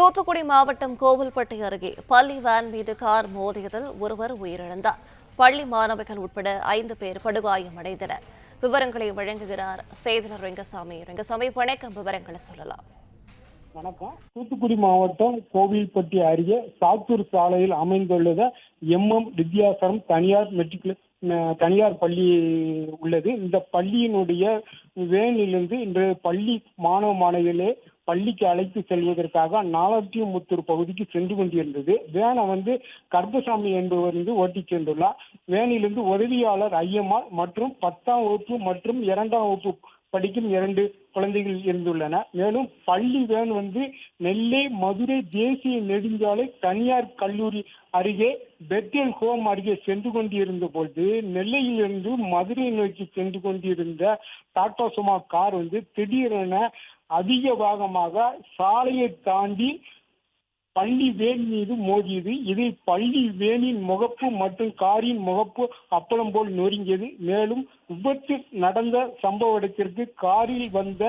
தூத்துக்குடி மாவட்டம் கோவில்பட்டி அருகே பள்ளி வேன் மீது கார் மோதியதில் ஒருவர் உயிரிழந்தார். பள்ளி மாணவிகள் உட்பட ஐந்து பேர் படுகாயமடைந்தனர் விவரங்களை வழங்குகிறார் சேதனர் ரெங்கசாமி. ரெங்கசாமி வணக்கம். விவரங்களை சொல்லலாம். வணக்கம். தூத்துக்குடி மாவட்டம் கோவில்பட்டி அருகே சாத்தூர் சாலையில் அமைந்துள்ளது. எம்எம் வித்யாசரம் தனியார் மெட்ரிகுலே தனியார் பள்ளி உள்ளது. இந்த பள்ளியினுடைய வேனிலிருந்து இன்று பள்ளி மாணவ மாணவிகளே பள்ளிக்கு அழைத்து செல்வதற்காக நாலாட்டியமுத்தூர் பகுதிக்கு சென்று கொண்டிருந்தது. வேனை வந்து கருப்பசாமி என்பவர் வந்து ஓட்டிச் சென்றுள்ளார் வேனிலிருந்து உதவியாளர் ஐயம்மாள் மற்றும் பத்தாம் வகுப்பு மற்றும் இரண்டாம் வகுப்பு படிக்கும் இரண்டு குழந்தைகள் இருந்துள்ளன மேலும் பள்ளி வேன் வந்து நெல்லை மதுரை தேசிய நெடுஞ்சாலை தனியார் கல்லூரி அருகே பெத்தேல் ஹோம் அருகே சென்று கொண்டிருந்த பொழுது நெல்லையிலிருந்து மதுரை நோக்கி சென்று கொண்டிருந்த டாடா சுமா கார் வந்து திடீரென அதிக வேகமாக சாலையை தாண்டி பள்ளி வேன் மீது மோதியது. இதில் பள்ளி வேனின் முகப்பு மற்றும் காரின் முகப்பு அப்பளம் போல் நொறுங்கியது. மேலும் விபத்து நடந்த சம்பவ இடத்திற்கு காரில் வந்த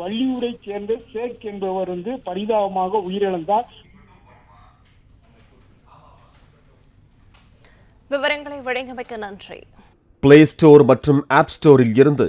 வள்ளியூரை சேர்ந்த ஷேக் என்பவர் வந்து பரிதாபமாக உயிரிழந்தார். விவரங்களை வழங்கியமைக்க நன்றி. பிளே ஸ்டோர் மற்றும் ஆப் ஸ்டோரில் இருந்து